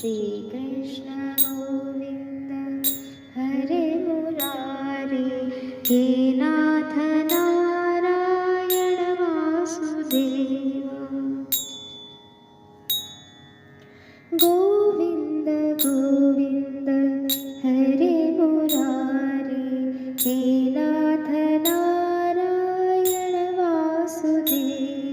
श्रीकृष्ण गोविन्द हरे मुरारे हे नाथ नारायण वासुदेवा। गोविन्द गोविन्द हरे मुरारे हे नाथ नारायण वासुदेवा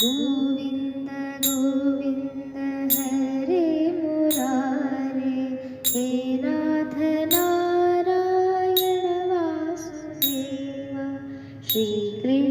गोविन्द गोविन्द हरे मुरारे हे नाथ नारायण वासुदेवा श्रीकृष्ण